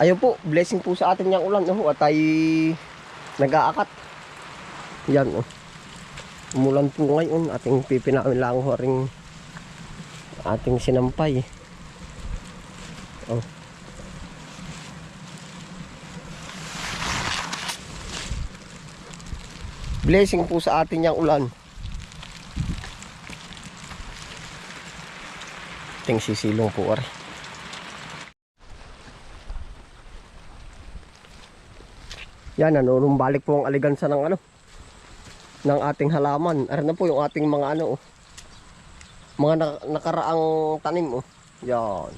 Ayun po, blessing po sa atin yung ulan. Oh, at tayo nag-aakat. Yan oh. Umulan po ngayon. Ating pipinamin lang ho ring ating sinampay. Oh. Blessing po sa atin yung ulan. Ating sisilong po ari. Yan, ano, balik po ang aligansa ng ano, ng ating halaman. Ayan na po yung ating mga ano, oh. mga na- nakaraang tanim, oh. Yan.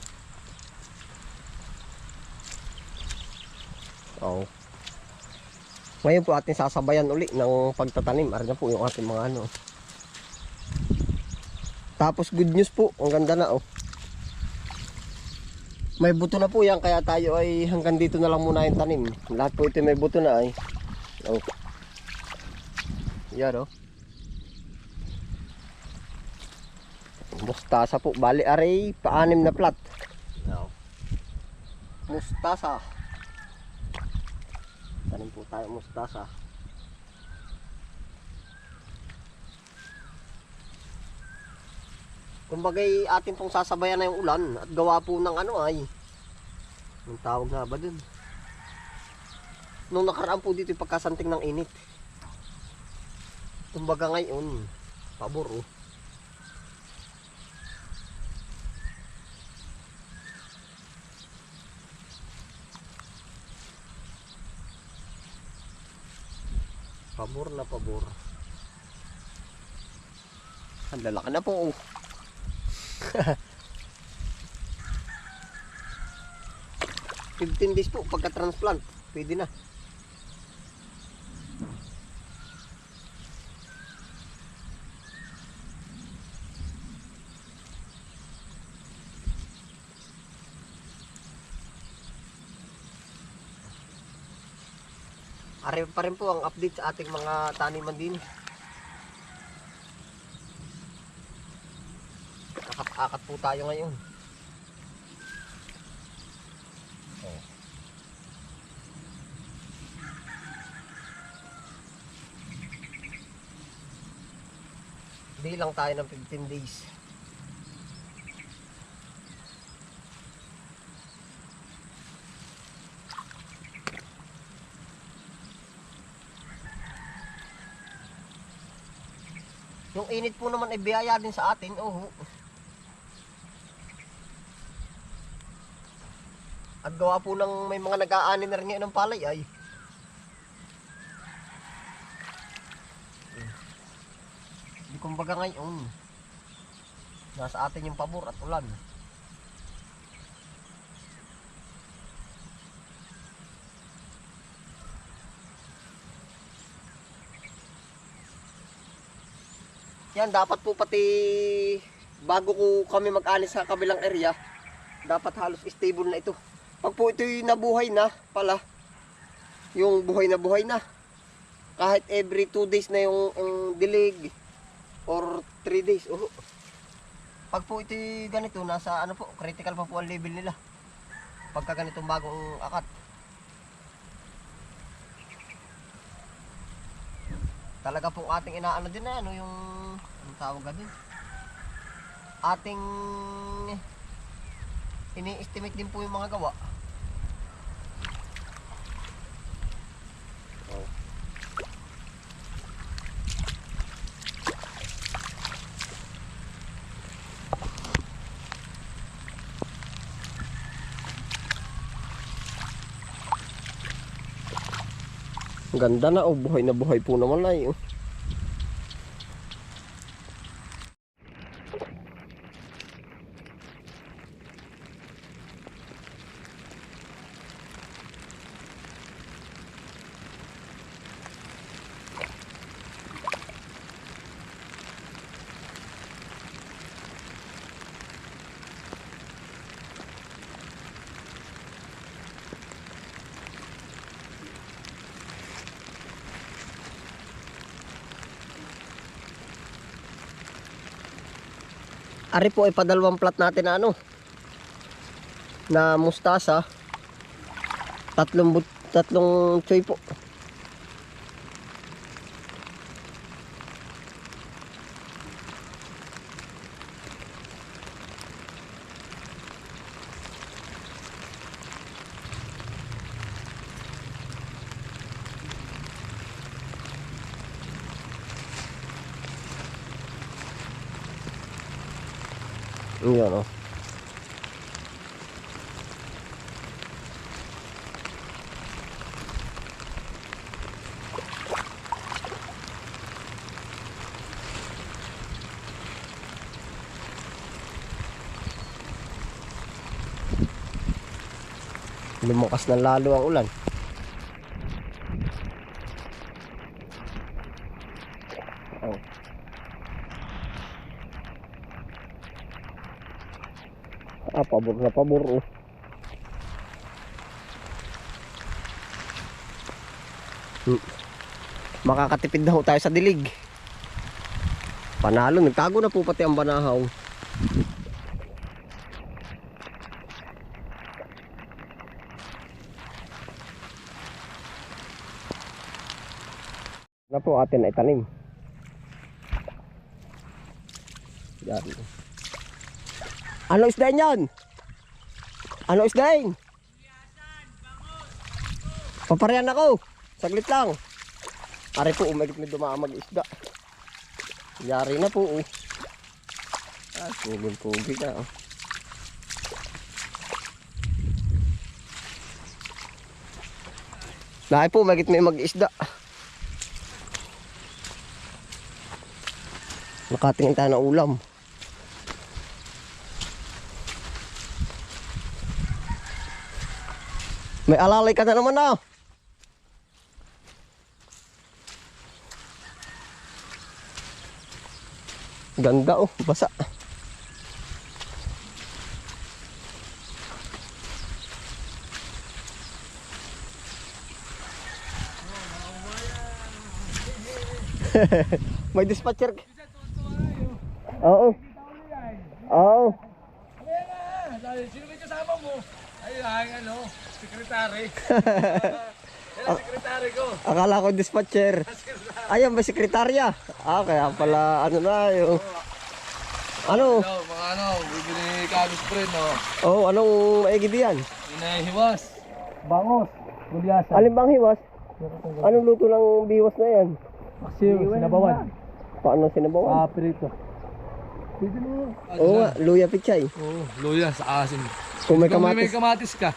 Oh. Ngayon po ating sasabayan uli ng pagtatanim. Ayan na po yung ating mga ano. Tapos good news po, ang ganda na, oh. May buto na po yan, kaya tayo ay hanggang dito na lang muna yung tanim. Lahat po ito may buto na ay. Oh. Yan oh. Mustasa po. Bali aray, paanim na plat. Oh. Mustasa. Tanim po tayo mustasa. Kumbagay atin pong sasabayan na yung ulan at gawa po ng ano ay Anong tawag nga ba dun? Nung nakaraan po dito yung pagkasanting ng init. Kumbaga ngayon, pabor oh. Pabor na pabor. Ang lalaki na po oh. Fifteen days po pagka-transplant. Pwede na. Ari pa rin po ang update sa ating mga taniman din. Akat-akat po tayo ngayon. Hindi lang tayo ng 15 days. Yung init po naman ay biyaya din sa atin. Oh. At gawa po ng may mga nag-aani na rin ngayon ng palay ay. Di kumbaga ngayon. Nasa atin yung pabor at ulan. Yan, dapat po pati bago ko kami mag-alis sa kabilang area, dapat halos stable na ito. Pag po ito'y nabuhay na pala, yung buhay na buhay na, kahit every 2 days na yung, yung dilig, or 3 days, oh. Pag po ito'y ganito, nasa ano po, critical pa po ang level nila. Pagka ganitong bagong akat. Talaga po ating inaano din na ano yung anong tawag din. Ating ini-estimate din po yung mga gawa. Ganda na oh, buhay na buhay po naman ay. oh. Ari po ay padalawang plat natin na ano na mustasa. Tatlong, tatlong choy po. Yun o. Lumakas na lalo ang ulan. Oh. Ah, pabor na pabor oh. Hmm. Makakatipid na ho tayo sa dilig. Panalo, nagtago na po pati ang banahaw. Na po atin na itanim. Yan. Ano isda yan? Ano isda yan? Paparehan ako. Saglit lang. Ari po, umagit na dumamag isda. Yari na po. Oh. Ah, pugin-pugi ka. Oh. Lahat po, umagit may mag-isda. Nakatingin tayo ng ulam. May alalay ka na naman ah. Ganda oh, basa. May dispatcher. Oo. Oo. Na, sino may kasama mo? Ay, ang ano, sekretary. Yan ang sekretary ko. Akala ko dispatcher. Ayun, may sekretarya. Ah, kaya pala, ano na yung... Ano? Ano, mga ano, bibili kami spray, no? Oh, anong maigid yan? Inahiwas. Bangos. Gulyasan. Alin bang hiwas? Anong luto ng biwas na yan? Paksiw, sinabawan. Paano sinabawan? Ah, pirito. Pwede mo. Oo nga, luya pichay. Oo, luya sa asin. Kung may Kung may kamatis. kamatis ka,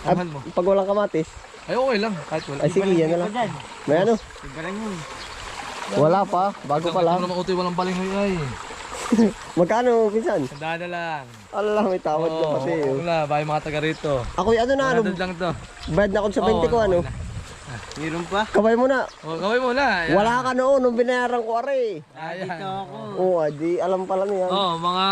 Ay, aman mo. pag walang kamatis, Ay, okay lang. Kahit wala. ay sige, yan na lang. May ano? Wala pa, bago pa Ito lang. naman utoy, walang palingoy ay. Magkano, pinsan? Tandaan na lang. Allah, may tawad na Oo, pati. oh. wala. Bahay mga taga rito. Ako yung ano na, ano, lang to. bayad na ako sa 20 ko, ano. Meron pa? Kabay mo na. Oh, gawin mo na. Ayan. Wala ka noon, nung binayaran ko, are. Ayan. Oo, oh, di alam pala niya. Oh, mga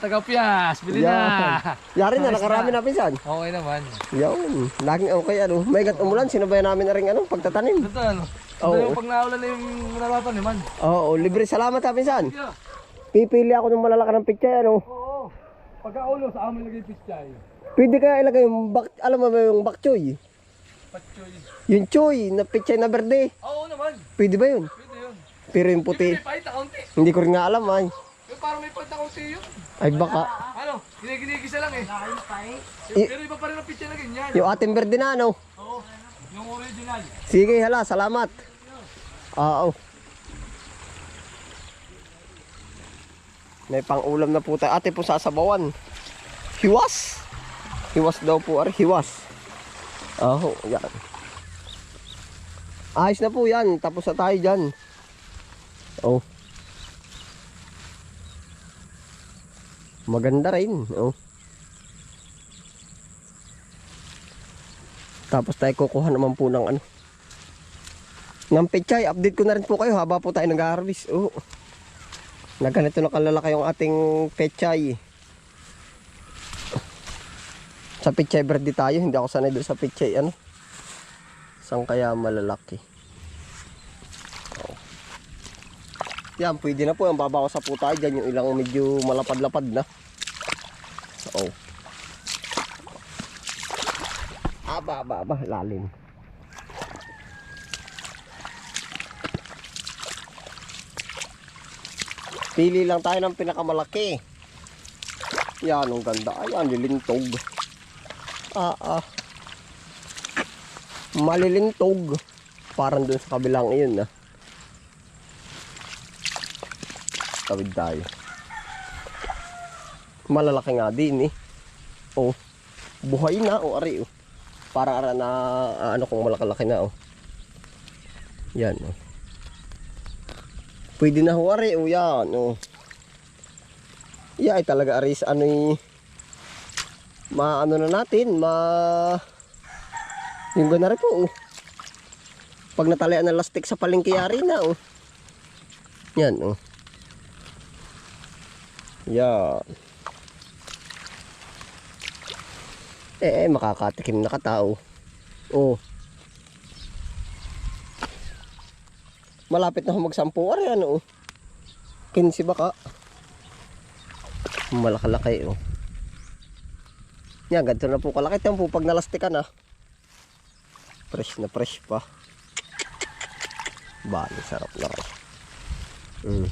taga-piyas, bili Yan. na. Yari na, nakarami na, pinsan. Okay naman. Yun, laging okay, ano. May gat umulan, sinabayan namin na rin, ano, pagtatanim. Ito ano? Ito yung pag naulan na yung natataniman. Oo, libre. Salamat, ha, pinsan. Yeah. Pipili ako ng malalaki ng pichay, ano. Oo. Pagka-ulo sa amin lagay pichay. Pwede kaya ilagay yung bak, alam mo ba yung bak choy? Yung choy na pichay na berde. Oo naman. Pwede ba yun? Pwede yun. Pero yung Puti. puti, May pahit na kaunti. hindi ko rin nga alam ay. Pero parang may pahit na kaunti yun. Ay baka. Ano? Giniginigisa lang eh. I- Pero iba pa rin ang pichay na ganyan. Yung ating berde na ano. Oo. Yung original. Sige hala, salamat. Oo. May pang ulam na po tayo. Ate po sasabawan. Hiwas. Hiwas daw po. Ari, hiwas. Oo, yan. Ayos na po yan. Tapos na tayo dyan. Oh. Maganda rin. Oh. Tapos tayo kukuha naman po ng ano. Ng pechay. Update ko na rin po kayo haba po tayo nag-harvest. Oh. Na ganito na kalalaki yung ating pechay. Sa pechay verde tayo. Hindi ako sanay doon sa pechay ano. Saan kaya malalaki? Oh. Yan, pwede na po. Ang babawasan po tayo dyan. Yung ilang medyo malapad-lapad na. Oh. Aba, aba, aba, lalim. Pili lang tayo ng pinakamalaki. Yan, ang ganda. Ayan, lilintog. Ah, ah. Malilintog. Parang dun sa kabilang iyon, ah. Tawid tayo. Malalaki nga din, eh. Oh. Buhay na, oh, ari, oh. Para ara na, ano kung malakalaki na, oh. Yan, oh. Pwede na ho, ari, oh, yan, oh. Yeah, talaga aris ano eh, maano na natin, ma yung ganari po. Oh. Pag natalian ng lastik sa palengke yari na oh. Yan oh. Yan. Eh, eh makakatikim na katao. Oh. Malapit na magsampu ano oh. 15 baka. Malakalaki oh. Yan, ganito na po kalaki. Ito po pag nalastikan ah. Fresh na fresh pa. Bali, sarap na kayo. Mm.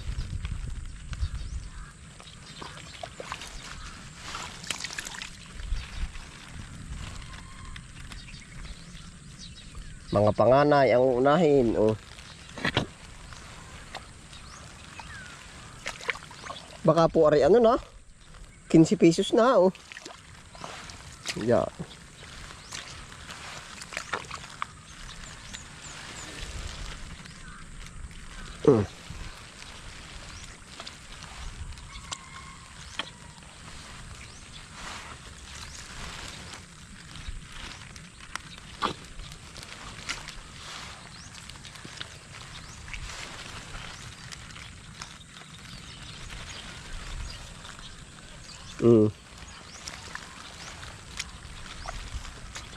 Mga panganay ang unahin. Oh. Baka po ari ano na. 15 pesos na oh. Yeah. Mm.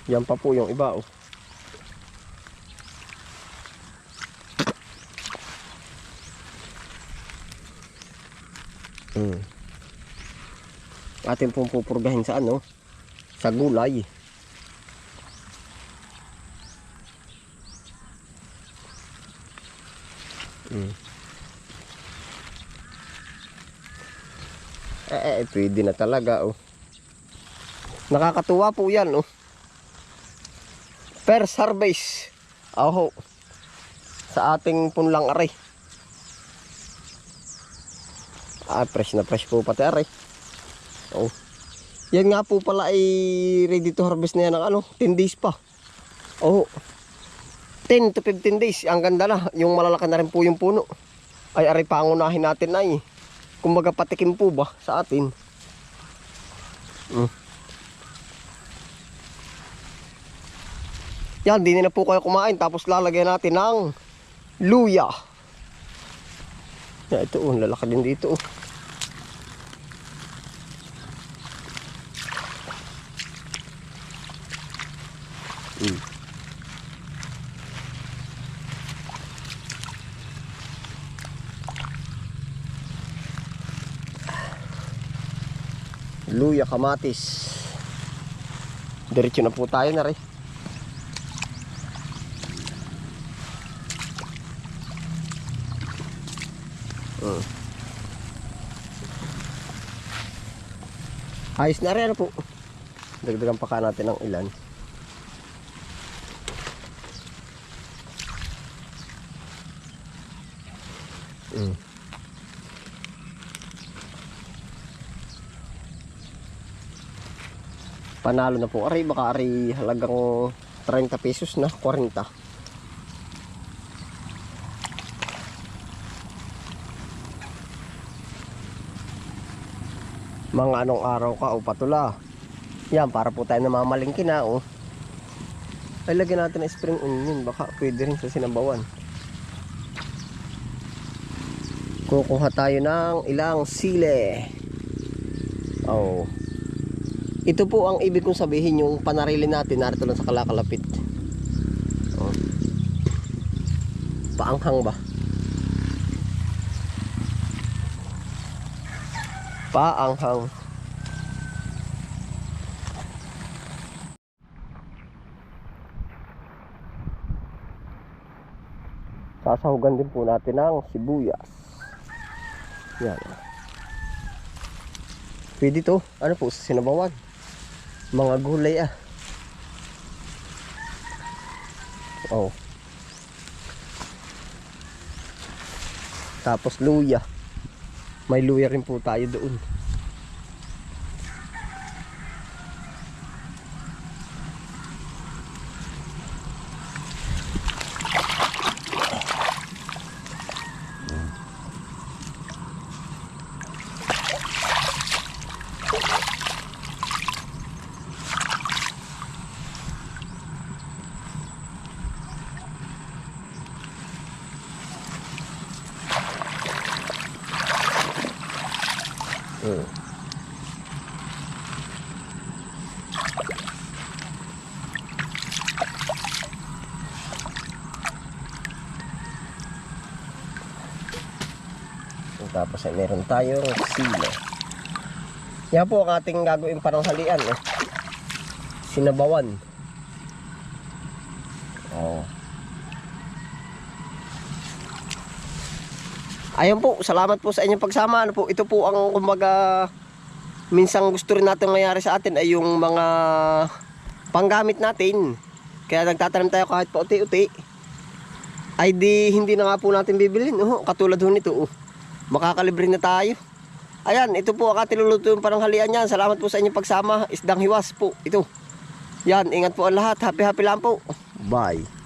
Yan pa po yung iba oh. Atin pong pupurgahin sa ano? Sa gulay. Mm. Eh, eh, pwede na talaga oh. Nakakatuwa po yan oh. First harvest. Aho. Sa ating punlang aray. Ah, fresh na fresh po pati aray. Yan nga po pala ay ready to harvest na yan ng ano, 10 days pa. Oh. 10 to 15 days. Ang ganda na. Yung malalaki na rin po yung puno. Ay, aray pangunahin natin ay. Kumbaga patikim po ba sa atin. Mm. Yan, di na po kayo kumain. Tapos lalagyan natin ng luya. Yan, ito oh, lalaki din dito oh. Luya kamatis. Diretso na po tayo na rin. Mm. Ayos na rin ano po. Dagdagan pa ka natin ng ilan. Panalo na po. Aray, baka aray halagang 30 pesos na, 40. Mga anong araw ka o patula. Yan, para po tayo namamalingki na oh. Ay, lagyan natin ng spring onion. Baka pwede rin sa sinabawan. Kukuha tayo ng ilang sile. Oh ito po ang ibig kong sabihin yung panarili natin narito lang sa kalakalapit. Oh. paanghang ba? Paanghang. Sasahugan din po natin ng sibuyas. Yan. Pwede to. Ano po sinabawan? Mga gulay ah. Oh. Tapos luya. May luya rin po tayo doon. Mm. Tapos ay meron tayong silo. Yan po ang ating gagawin pananghalian. Eh. Sinabawan. Oh. Ayun po, salamat po sa inyong pagsama. Ano po, ito po ang kumbaga minsan gusto rin natin mangyari sa atin ay yung mga panggamit natin. Kaya nagtatanim tayo kahit pa uti-uti. Ay di hindi na nga po natin bibilin. Oh, katulad ho nito. Oh. Makakalibre na tayo. Ayan, ito po ang ating luluto yung pananghalian yan. Salamat po sa inyong pagsama. Isdang hiwas po. Ito. Yan, ingat po ang lahat. Happy happy lang po. Bye.